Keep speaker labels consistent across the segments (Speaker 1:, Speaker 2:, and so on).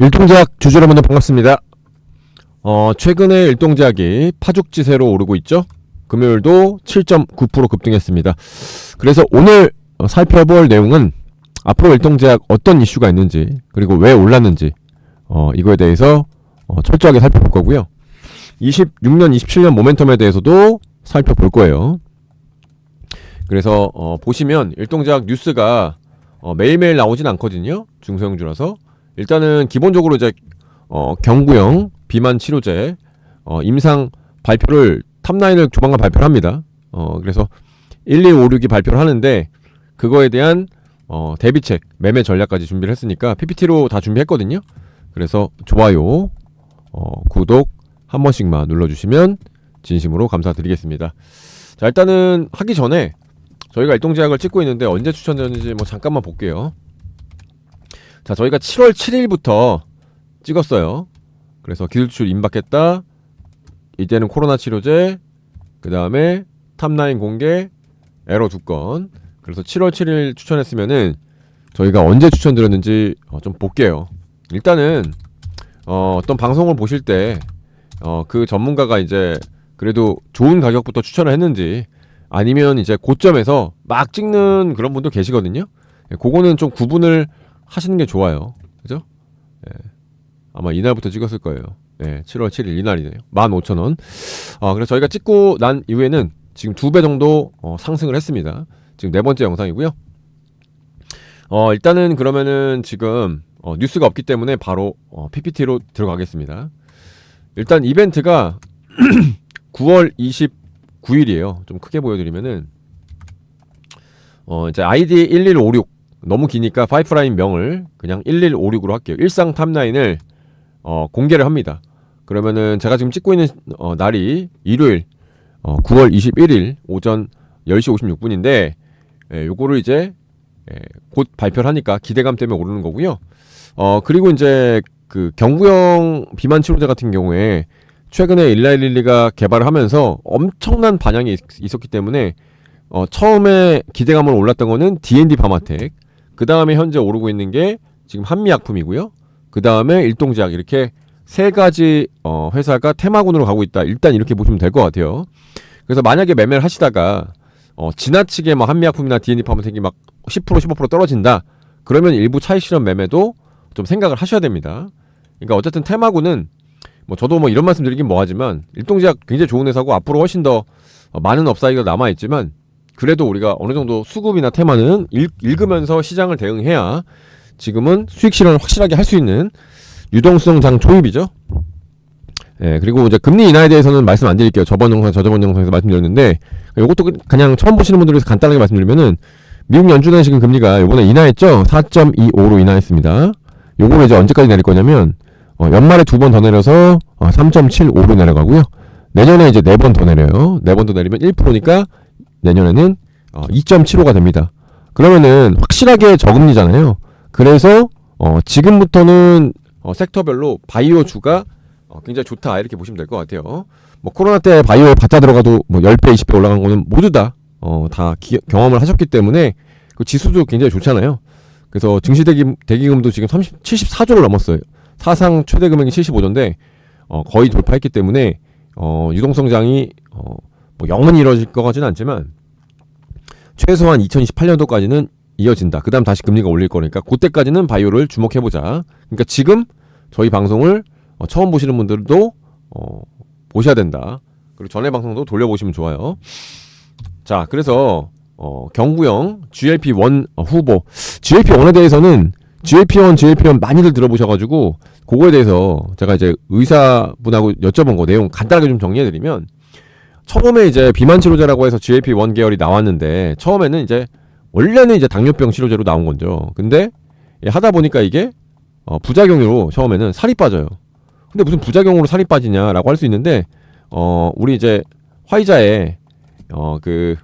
Speaker 1: 일동제약 주주 여러분들 반갑습니다. 어, 최근에 일동제약이 파죽지세로 오르고 있죠. 금요일도 7.9% 급등했습니다. 그래서 오늘 어, 살펴볼 내용은 앞으로 일동제약 어떤 이슈가 있는지 그리고 왜 올랐는지 어, 이거에 대해서 어, 철저하게 살펴볼 거고요. 26년, 27년 모멘텀에 대해서도 살펴볼 거예요. 그래서 어, 보시면 일동제약 뉴스가 어, 매일매일 나오진 않거든요. 중소형주라서 일단은 기본적으로 이제 어, 경구형 비만 치료제 어, 임상 발표를 탑라인을 조만간 발표를 합니다. 어, 그래서 1256이 발표를 하는데 그거에 대한 어, 대비책, 매매 전략까지 준비를 했으니까 PPT로 다 준비했거든요. 그래서 좋아요, 어, 구독 한 번씩만 눌러주시면 진심으로 감사드리겠습니다. 자 일단은 하기 전에 저희가 일동제약을 찍고 있는데 언제 추천되는지 뭐 잠깐만 볼게요. 자, 저희가 7월 7일부터 찍었어요. 그래서 기술출 임박했다. 이제는 코로나 치료제, 그 다음에 탑라인 공개, 에러 두 건. 그래서 7월 7일 추천했으면은 저희가 언제 추천드렸는지 어, 좀 볼게요. 일단은 어, 어떤 방송을 보실 때 어, 그 전문가가 이제 그래도 좋은 가격부터 추천을 했는지 아니면 이제 고점에서 막 찍는 그런 분도 계시거든요. 예, 그거는 좀 구분을 하시는 게 좋아요. 그죠? 예. 아마 이날부터 찍었을 거예요. 예, 7월 7일 이날이네요. 15,000원. 아, 그래서 저희가 찍고 난 이후에는 지금 두 배 정도 어, 상승을 했습니다. 지금 네 번째 영상이고요. 어, 일단은 그러면은 지금 어, 뉴스가 없기 때문에 바로 어, PPT로 들어가겠습니다. 일단 이벤트가 9월 29일이에요. 좀 크게 보여드리면은 어, 이제 아이디 1156 너무 기니까 파이프라인 명을 그냥 1156으로 할게요. 일상 탑라인을 어, 공개를 합니다. 그러면은 제가 지금 찍고 있는 어, 날이 일요일 어, 9월 21일 오전 10시 56분인데 예, 요거를 이제 예, 곧 발표를 하니까 기대감 때문에 오르는 거고요. 어, 그리고 이제 그 경구형 비만 치료제 같은 경우에 최근에 일라일릴리가 개발을 하면서 엄청난 반향이 있, 있었기 때문에 어, 처음에 기대감을 올랐던 거는 D&D 바마텍 그 다음에 현재 오르고 있는 게 지금 한미약품이고요. 그 다음에 일동제약 이렇게 세 가지 어, 회사가 테마군으로 가고 있다. 일단 이렇게 보시면 될 것 같아요. 그래서 만약에 매매를 하시다가 어, 지나치게 막 한미약품이나 D&D 파마텍이 막 10% 15% 떨어진다. 그러면 일부 차익 실현 매매도 좀 생각을 하셔야 됩니다. 그러니까 어쨌든 테마군은 뭐 저도 뭐 이런 말씀 드리긴 뭐하지만 일동제약 굉장히 좋은 회사고 앞으로 훨씬 더 어, 많은 업사이드가 남아 있지만 그래도 우리가 어느 정도 수급이나 테마는 읽, 읽으면서 시장을 대응해야 지금은 수익 실현을 확실하게 할 수 있는 유동성장 초입이죠. 예, 그리고 이제 금리 인하에 대해서는 말씀 안 드릴게요. 저번 영상, 저저번 영상에서 말씀드렸는데, 이것도 그냥 처음 보시는 분들에서 간단하게 말씀드리면은, 미국 연준은 지금 금리가 이번에 인하했죠? 4.25로 인하했습니다. 요거를 이제 언제까지 내릴 거냐면, 어, 연말에 두 번 더 내려서 어, 3.75로 내려가고요. 내년에 이제 네 번 더 내려요. 네 번 더 내리면 1%니까 내년에는 어, 2.75가 됩니다. 그러면은 확실하게 저금리잖아요. 그래서 어, 지금부터는 어, 섹터별로 바이오 주가 어, 굉장히 좋다 이렇게 보시면 될 것 같아요. 뭐 코로나 때 바이오에 바짝 들어가도 뭐 10배, 20배 올라간 거는 모두 다 어, 다 기, 경험을 하셨기 때문에 그 지수도 굉장히 좋잖아요. 그래서 증시 대기, 대기금도 지금 30, 74조를 넘었어요. 사상 최대 금액이 75조인데 어, 거의 돌파했기 때문에 어, 유동성장이 어, 뭐 영원히 이루어질 것 같지는 않지만 최소한 2028년도까지는 이어진다. 그다음 다시 금리가 올릴 거니까 그때까지는 바이오를 주목해 보자. 그러니까 지금 저희 방송을 어, 처음 보시는 분들도 어, 보셔야 된다. 그리고 전에 방송도 돌려보시면 좋아요. 자, 그래서 어, 경구형 GLP-1 후보 GLP-1에 대해서는 GLP-1, GLP-1 많이들 들어보셔가지고 그거에 대해서 제가 이제 의사분하고 여쭤본 거 내용 간단하게 좀 정리해드리면 처음에 이제 비만 치료제라고 해서 GLP-1 계열이 나왔는데 처음에는 이제 원래는 이제 당뇨병 치료제로 나온 거죠. 근데 하다 보니까 이게 어, 부작용으로 처음에는 살이 빠져요. 근데 무슨 부작용으로 살이 빠지냐라고 할 수 있는데 어, 우리 이제 화이자에 어, 그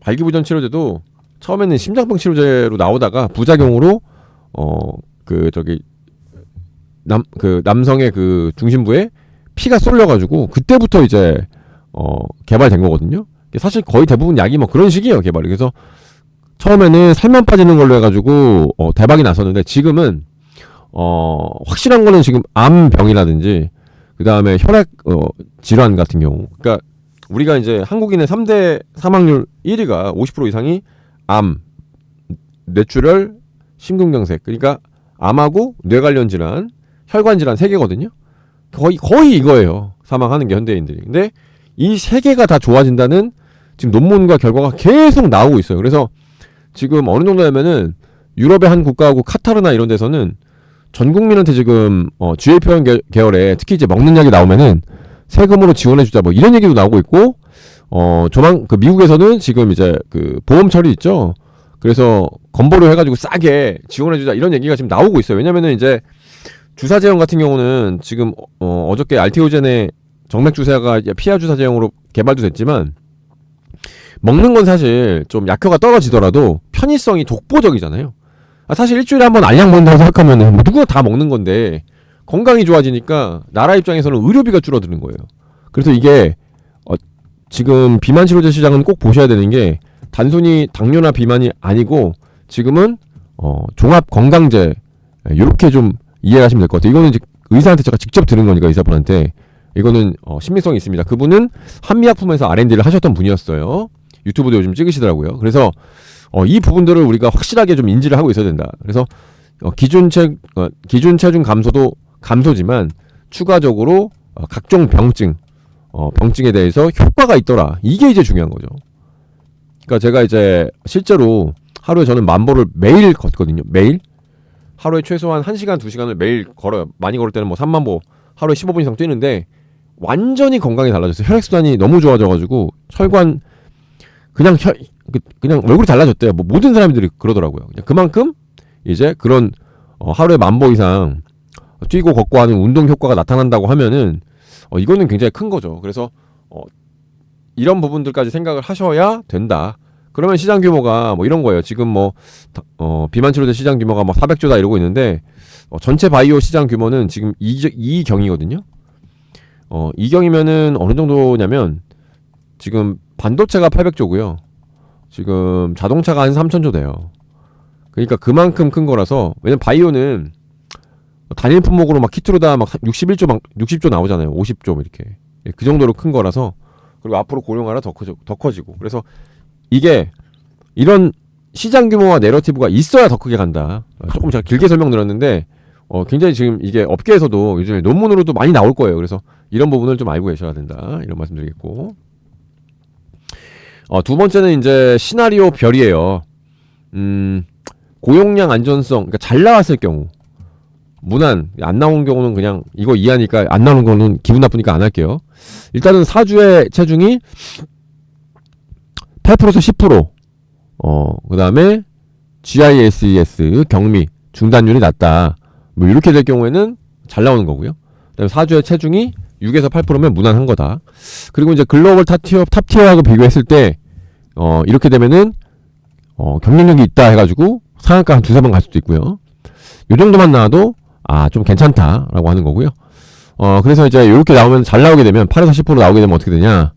Speaker 1: 발기부전 치료제도 처음에는 심장병 치료제로 나오다가 부작용으로 어 그 저기 남 그 남성의 그 중심부에 피가 쏠려가지고 그때부터 이제 어 개발된 거거든요. 사실 거의 대부분 약이 뭐 그런 식이에요 개발이. 그래서 처음에는 살만 빠지는 걸로 해가지고 어, 대박이 났었는데 지금은 어, 확실한 거는 지금 암병이라든지 그 다음에 혈액 어, 질환 같은 경우 그러니까 우리가 이제 한국인의 3대 사망률 1위가 50% 이상이 암, 뇌출혈, 심근경색 그러니까 암하고 뇌 관련 질환, 혈관 질환 세 개거든요. 거의 거의 이거예요. 사망하는 게 현대인들이. 근데 이 세 개가 다 좋아진다는 지금 논문과 결과가 계속 나오고 있어요. 그래서 지금 어느 정도냐면은 유럽의 한 국가하고 카타르나 이런 데서는 전 국민한테 지금 어, GLP-1 계- 계열에 특히 이제 먹는 약이 나오면은 세금으로 지원해주자 뭐 이런 얘기도 나오고 있고 어 조만 그 미국에서는 지금 이제 그 보험 처리 있죠. 그래서 건보료 해가지고 싸게 지원해주자 이런 얘기가 지금 나오고 있어요. 왜냐면은 이제 주사 제형 같은 경우는 지금 어, 어저께 알티오젠의 정맥 주사가 피하 주사 제형으로 개발도 됐지만 먹는 건 사실 좀 약효가 떨어지더라도 편의성이 독보적이잖아요. 아, 사실 일주일에 한 번 알약 먹는다고 생각하면은 뭐 누구나 다 먹는 건데 건강이 좋아지니까 나라 입장에서는 의료비가 줄어드는 거예요. 그래서 이게 어, 지금 비만 치료제 시장은 꼭 보셔야 되는 게 단순히 당뇨나 비만이 아니고 지금은 어, 종합 건강제 이렇게 좀 이해하시면 될 것 같아요. 이거는 이제 의사한테 제가 직접 들은 거니까 의사분한테 이거는 어, 신빙성이 있습니다. 그분은 한미약품에서 R&D를 하셨던 분이었어요. 유튜브도 요즘 찍으시더라고요. 그래서 어, 이 부분들을 우리가 확실하게 좀 인지를 하고 있어야 된다. 그래서 어, 기준 체 어, 기준 체중 감소도 감소지만 추가적으로 어, 각종 병증 어, 병증에 대해서 효과가 있더라. 이게 이제 중요한 거죠. 그러니까 제가 이제 실제로 하루에 저는 만 보를 매일 걷거든요. 매일 하루에 최소한 1시간, 2시간을 매일 걸어요. 많이 걸을 때는 뭐 3만 보 하루에 15분 이상 뛰는데 완전히 건강이 달라졌어요. 혈액 순환이 너무 좋아져 가지고 혈관 그냥 혈 그- 그냥 얼굴이 달라졌대요. 뭐 모든 사람들이 그러더라고요. 그냥 그만큼 이제 그런 어, 하루에 만보 이상 뛰고 걷고 하는 운동 효과가 나타난다고 하면은 어, 이거는 굉장히 큰 거죠. 그래서 어, 이런 부분들까지 생각을 하셔야 된다. 그러면 시장 규모가 뭐 이런 거예요. 지금 뭐 다- 어, 비만 치료제 시장 규모가 막 400조다 이러고 있는데 어, 전체 바이오 시장 규모는 지금 2, 경이거든요 어, 2경이면은 어느 정도냐면 지금 반도체가 800조고요. 지금 자동차가 한 3천조 돼요. 그러니까 그만큼 큰 거라서 왜냐면 바이오는 단일 품목으로 막 키트로 다 막 61조 막 60조 나오잖아요. 50조 이렇게. 예, 그 정도로 큰 거라서 그리고 앞으로 고령화라 더, 커져, 더 커지고 그래서 이게 이런 시장 규모와 내러티브가 있어야 더 크게 간다. 어, 조금 제가 길게 설명드렸는데 어, 굉장히 지금 이게 업계에서도 요즘에 논문으로도 많이 나올 거예요. 그래서 이런 부분을 좀 알고 계셔야 된다. 이런 말씀드리겠고 어, 두 번째는 이제 시나리오 별이에요. 음, 고용량 안전성, 그러니까 잘 나왔을 경우 무난 안 나온 경우는 그냥 이거 이해하니까 안 나오는 거는 기분 나쁘니까 안 할게요. 일단은 사주의 체중이 8%에서 10%. 어, 그 다음에 GISES 경미 중단율이 낮다. 뭐 이렇게 될 경우에는 잘 나오는 거고요. 그다음에 사주의 체중이 6에서 8%면 무난한 거다. 그리고 이제 글로벌 탑티어 탑티어하고 비교했을 때 어, 이렇게 되면은 어, 경쟁력이 있다 해가지고 상한가 한 두세 번 갈 수도 있고요. 요 정도만 나와도 아, 좀 괜찮다라고 하는 거고요. 어, 그래서 이제 이렇게 나오면 잘 나오게 되면 8에서 10% 나오게 되면 어떻게 되냐?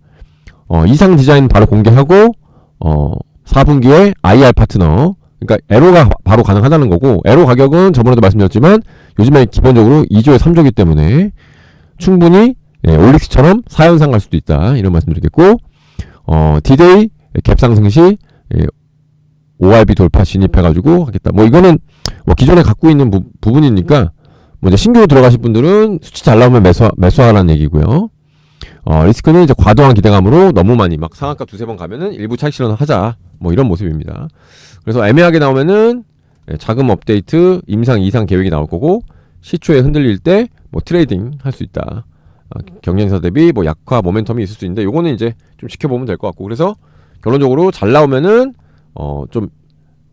Speaker 1: 어, 이상 디자인 바로 공개하고 어, 4분기에 IR 파트너 그러니까 에로가 바- 바로 가능하다는 거고 에로 가격은 저번에도 말씀드렸지만 요즘에 기본적으로 2조에 3조기 때문에 충분히 예, 올릭스처럼 4연상 갈 수도 있다 이런 말씀드리겠고 어, 디데이 갭 상승 시 예, ORB 돌파 진입해가지고 하겠다. 뭐 이거는 뭐 기존에 갖고 있는 부, 부분이니까 뭐 이제 신규로 들어가실 분들은 수치 잘 나오면 매수 매수하라는 얘기고요. 어, 리스크는 이제 과도한 기대감으로 너무 많이 막 상한가 두세 번 가면은 일부 차익 실현을 하자. 뭐 이런 모습입니다. 그래서 애매하게 나오면은 예, 자금 업데이트, 임상 이상 계획이 나올 거고 시초에 흔들릴 때 뭐 트레이딩 할 수 있다. 어, 경쟁사 대비 뭐 약화 모멘텀이 있을 수 있는데 요거는 이제 좀 지켜보면 될 것 같고 그래서 결론적으로 잘 나오면은 어 좀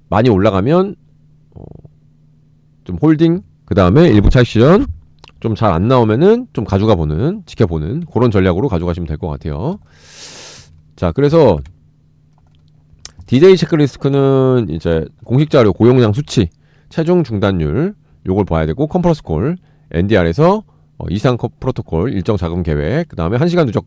Speaker 1: 많이 올라가면 어, 좀 홀딩 그 다음에 일부 차익 실현 좀 잘 안 나오면은 좀 가져가 보는 지켜보는 그런 전략으로 가져가시면 될 것 같아요. 자 그래서 디데이 체크리스크는 이제 공식 자료 고용량 수치 체중 중단율 요걸 봐야 되고 컨퍼런스 콜 NDR에서 어, 이상 프로토콜 일정 자금 계획 그 다음에 1시간 누적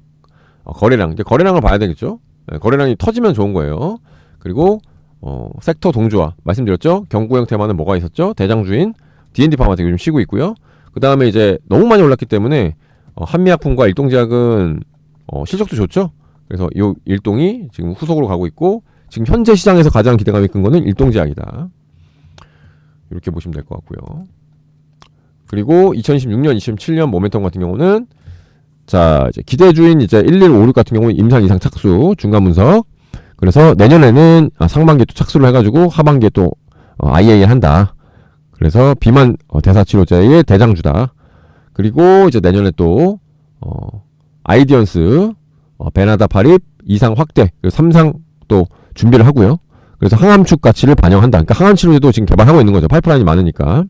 Speaker 1: 어, 거래량 이제 거래량을 봐야 되겠죠 예, 거래량이 터지면 좋은 거예요 그리고 어, 섹터 동조화 말씀드렸죠. 경구형 테마는 뭐가 있었죠? 대장주인 D&D 파마텍 요즘 쉬고 있고요. 그 다음에 이제 너무 많이 올랐기 때문에 어, 한미약품과 일동제약은 어, 실적도 좋죠. 그래서 이 일동이 지금 후속으로 가고 있고 지금 현재 시장에서 가장 기대감이 큰 거는 일동제약이다. 이렇게 보시면 될 것 같고요. 그리고 2026년, 2027년 모멘텀 같은 경우는 자 이제 기대주인 이제 1156 같은 경우는 임상 이상 착수 중간 분석. 그래서 내년에는 아, 상반기에 또 착수를 해가지고 하반기에 또 어, IA를 한다. 그래서 비만 어, 대사 치료제의 대장주다. 그리고 이제 내년에 또 어, 아이디언스, 어, 베나다 파립 이상 확대, 그리고 삼상 또 준비를 하고요. 그래서 항암축 가치를 반영한다. 그러니까 항암 치료제도 지금 개발하고 있는 거죠. 파이프라인이 많으니까.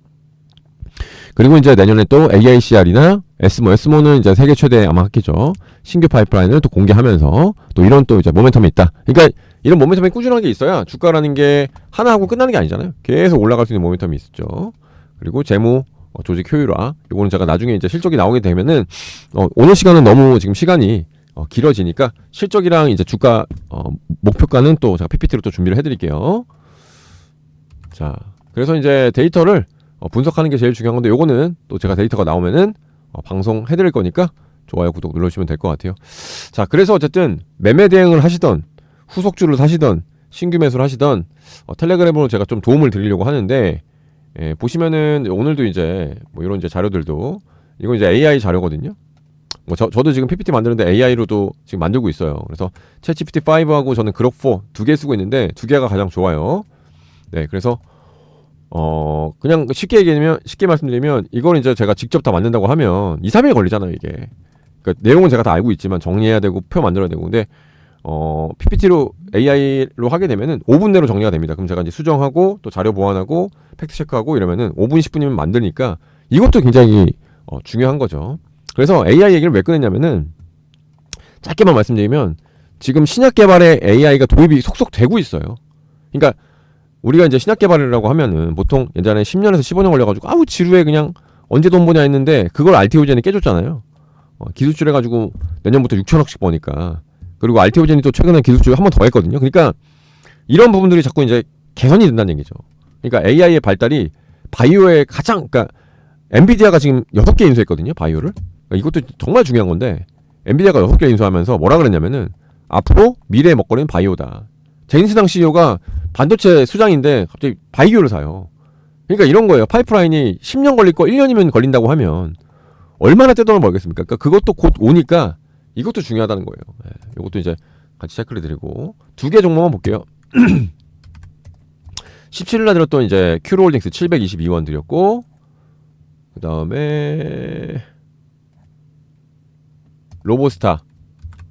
Speaker 1: 그리고 이제 내년에 또 AICR이나 에스모, 에스모는 이제 세계 최대 아마 학기죠. 신규 파이프라인을 또 공개하면서 또 이런 또 이제 모멘텀이 있다. 그러니까 이런 모멘텀이 꾸준하게 있어야 주가라는 게 하나 하고 끝나는 게 아니잖아요. 계속 올라갈 수 있는 모멘텀이 있었죠. 그리고 재무, 어, 조직 효율화. 이거는 제가 나중에 이제 실적이 나오게 되면은 어, 오늘 시간은 너무 지금 시간이 어, 길어지니까 실적이랑 이제 주가 어, 목표가는 또 제가 PPT로 또 준비를 해드릴게요. 자, 그래서 이제 데이터를 어, 분석하는 게 제일 중요한 건데 요거는 또 제가 데이터가 나오면은 어, 방송 해드릴 거니까 좋아요 구독 눌러주시면 될 것 같아요. 자, 그래서 어쨌든 매매 대응을 하시던 후속주를 사시던 신규 매수를 하시던 어, 텔레그램으로 제가 좀 도움을 드리려고 하는데 예, 보시면은 오늘도 이제 뭐 이런 이제 자료들도 이건 이제 AI 자료거든요. 뭐 저, 저도 지금 PPT 만드는데 AI로도 지금 만들고 있어요. 그래서 챗GPT 5하고 저는 그록 4두 개 쓰고 있는데 두 개가 가장 좋아요. 네, 그래서 어 그냥 쉽게 얘기하면 쉽게 말씀드리면 이걸 이제 제가 직접 다 만든다고 하면 2, 3일 걸리잖아요, 이게. 그러니까 내용은 제가 다 알고 있지만 정리해야 되고 표 만들어야 되고 근데 어 PPT로 AI로 하게 되면은 5분 내로 정리가 됩니다. 그럼 제가 이제 수정하고 또 자료 보완하고 팩트 체크하고 이러면은 5분 10분이면 만드니까 이것도 굉장히 어, 중요한 거죠. 그래서 AI 얘기를 왜 꺼냈냐면은 짧게만 말씀드리면 지금 신약 개발에 AI가 도입이 속속 되고 있어요. 그러니까 우리가 이제 신약 개발이라고 하면은 보통 예전에 10년에서 15년 걸려가지고 아우 지루해 그냥 언제 돈 버냐 했는데 그걸 알테오젠이 깨줬잖아요. 어, 기술줄 해가지고 내년부터 6천억씩 버니까 그리고 알테오젠이 또 최근에 기술줄 한번 더 했거든요. 그러니까 이런 부분들이 자꾸 이제 개선이 된다는 얘기죠. 그러니까 AI의 발달이 바이오의 가장 그러니까 엔비디아가 지금 6개 인수했거든요. 바이오를. 그러니까 이것도 정말 중요한 건데 엔비디아가 6개 인수하면서 뭐라 그랬냐면은 앞으로 미래의 먹거리는 바이오다. 제인스당 CEO가 반도체 수장인데 갑자기 바이오를 사요. 그러니까 이런 거예요. 파이프라인이 10년 걸릴 거 1년이면 걸린다고 하면 얼마나 떼돈을 벌겠습니까? 그러니까 그것도 곧 오니까 이것도 중요하다는 거예요. 네, 이것도 이제 같이 체크를 드리고 두 개 종목만 볼게요. 17일 날 들었던 이제 큐로홀딩스 722원 드렸고 그 다음에 로보스타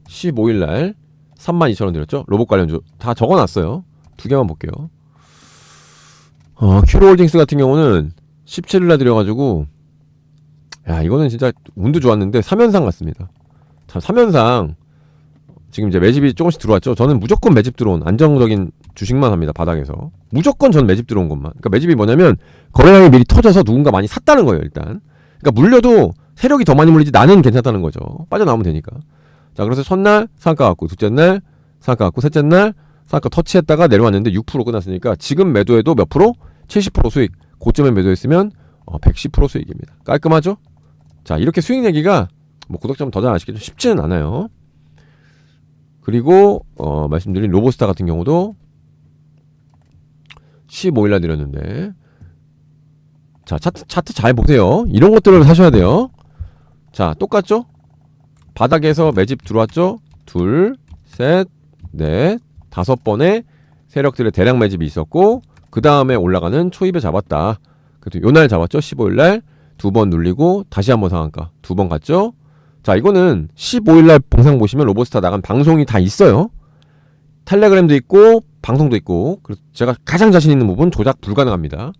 Speaker 1: 15일 날 32,000원 드렸죠. 로봇 관련주 다 적어놨어요. 두 개만 볼게요. 어, 큐로홀딩스 같은 경우는 17일 날 드려가지고 야 이거는 진짜 운도 좋았는데 3연상 같습니다. 참 3연상 지금 이제 매집이 조금씩 들어왔죠. 저는 무조건 매집 들어온 안정적인 주식만 합니다. 바닥에서 무조건 전 매집 들어온 것만. 그러니까 매집이 뭐냐면 거래량이 미리 터져서 누군가 많이 샀다는 거예요. 일단. 그러니까 물려도 세력이 더 많이 물리지 나는 괜찮다는 거죠. 빠져나오면 되니까. 자 그래서 첫날 상가 갖고 둘째 날 상가 갖고 셋째 날 상가 터치했다가 내려왔는데 6% 끝났으니까 지금 매도해도 몇 프로? 70% 수익. 고점에 매도했으면 어, 110% 수익입니다. 깔끔하죠? 자 이렇게 수익 내기가 뭐 구독자분 더 잘 아시겠죠? 쉽지는 않아요. 그리고 어, 말씀드린 로보스타 같은 경우도 15일 날 드렸는데 자 차트, 차트 잘 보세요. 이런 것들을 사셔야 돼요. 자 똑같죠? 바닥에서 매집 들어왔죠? 둘, 셋, 넷, 다섯 번의 세력들의 대량 매집이 있었고 그 다음에 올라가는 초입에 잡았다. 그래도 요날 잡았죠? 15일 날 두 번 눌리고 다시 한번 상한가 두 번 갔죠? 자 이거는 15일날 방송 보시면 로보스타 나간 방송이 다 있어요. 텔레그램도 있고 방송도 있고 그래서 제가 가장 자신 있는 부분 조작 불가능합니다.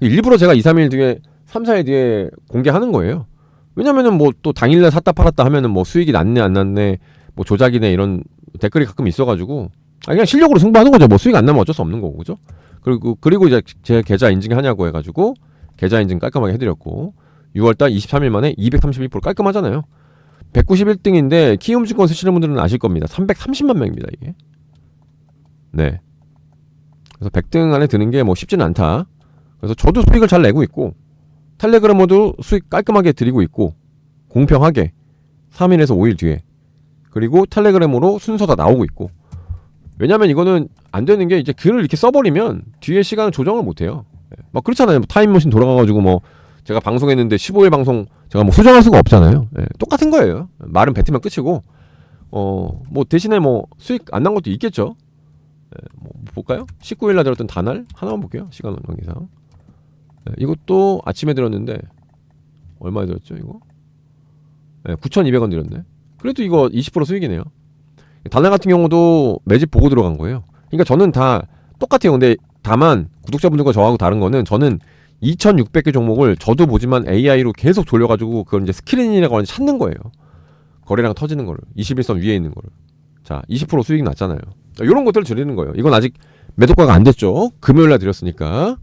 Speaker 1: 일부러 제가 2, 3일 뒤에 3, 4일 뒤에 공개하는 거예요. 왜냐면은 뭐 또 당일날 샀다 팔았다 하면은 뭐 수익이 났네 안 났네 뭐 조작이네 이런 댓글이 가끔 있어가지고 아 그냥 실력으로 승부하는 거죠. 뭐 수익 안 나면 어쩔 수 없는 거고 그죠? 그리고 그리고 이제 제 계좌 인증하냐고 해가지고 계좌 인증 깔끔하게 해드렸고 6월달 23일 만에 231% 깔끔하잖아요. 191등인데 키움증권 쓰시는 분들은 아실 겁니다. 330만 명입니다 이게. 네. 그래서 100등 안에 드는 게 뭐 쉽지는 않다. 그래서 저도 수익을 잘 내고 있고 텔레그램으로도 수익 깔끔하게 드리고 있고 공평하게 3일에서 5일 뒤에 그리고 텔레그램으로 순서 다 나오고 있고 왜냐면 이거는 안 되는 게 이제 글을 이렇게 써버리면 뒤에 시간을 조정을 못 해요. 예. 막 그렇잖아요. 뭐 타임머신 돌아가가지고 뭐 제가 방송했는데 15일 방송 제가 뭐 수정할 수가 없잖아요. 예. 똑같은 거예요. 말은 뱉으면 끝이고 어 뭐 대신에 뭐 수익 안 난 것도 있겠죠. 예, 뭐 볼까요? 19일 날 들었던 단알 하나만 볼게요. 시간 관계상. 예, 이것도 아침에 들었는데 얼마에 들었죠 이거? 예, 9,200원 들었네. 그래도 이거 20% 수익이네요. 단알 같은 경우도 매집 보고 들어간 거예요. 그러니까 저는 다 똑같아요. 근데 다만 구독자분들과 저하고 다른 거는 저는 2,600개 종목을 저도 보지만 AI로 계속 돌려가지고 그걸 이제 스크린이라고 하는 찾는 거예요. 거래량 터지는 거를 21선 위에 있는 거를. 자, 20% 수익 났잖아요. 이런 것들을 드리는 거예요. 이건 아직 매도가가 안 됐죠. 금요일 날 드렸으니까.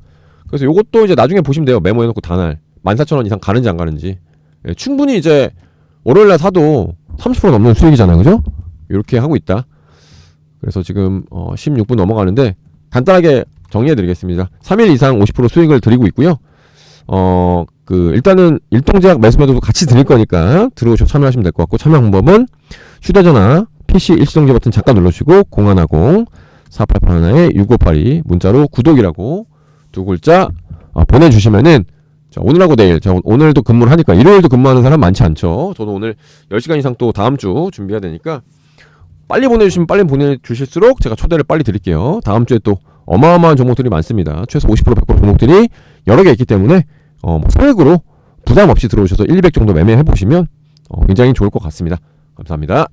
Speaker 1: 그래서 요것도 이제 나중에 보시면 돼요. 메모해놓고 단알 14,000원 이상 가는지 안 가는지. 예, 충분히 이제 월요일 날 사도 30% 넘는 수익이잖아요. 그죠? 이렇게 하고 있다. 그래서 지금 어 16분 넘어가는데 간단하게 정리해 드리겠습니다. 3일 이상 50% 수익을 드리고 있고요. 어, 그 일단은 일동제약 매수매도도 같이 드릴 거니까 들어오셔서 참여하시면 될 것 같고 참여 방법은 휴대전화 PC 일시정지 버튼 잠깐 눌러주시고 010 4881에 6582 문자로 구독이라고 두 글자 어, 보내주시면은 자, 오늘하고 내일 자, 오늘도 근무를 하니까 일요일도 근무하는 사람 많지 않죠. 저도 오늘 10시간 이상 또 다음 주 준비해야 되니까 빨리 보내주시면 빨리 보내주실수록 제가 초대를 빨리 드릴게요. 다음 주에 또 어마어마한 종목들이 많습니다. 최소 50% 100% 종목들이 여러 개 있기 때문에 어, 뭐 소액으로 부담 없이 들어오셔서 1, 200 정도 매매해 보시면 어, 굉장히 좋을 것 같습니다. 감사합니다.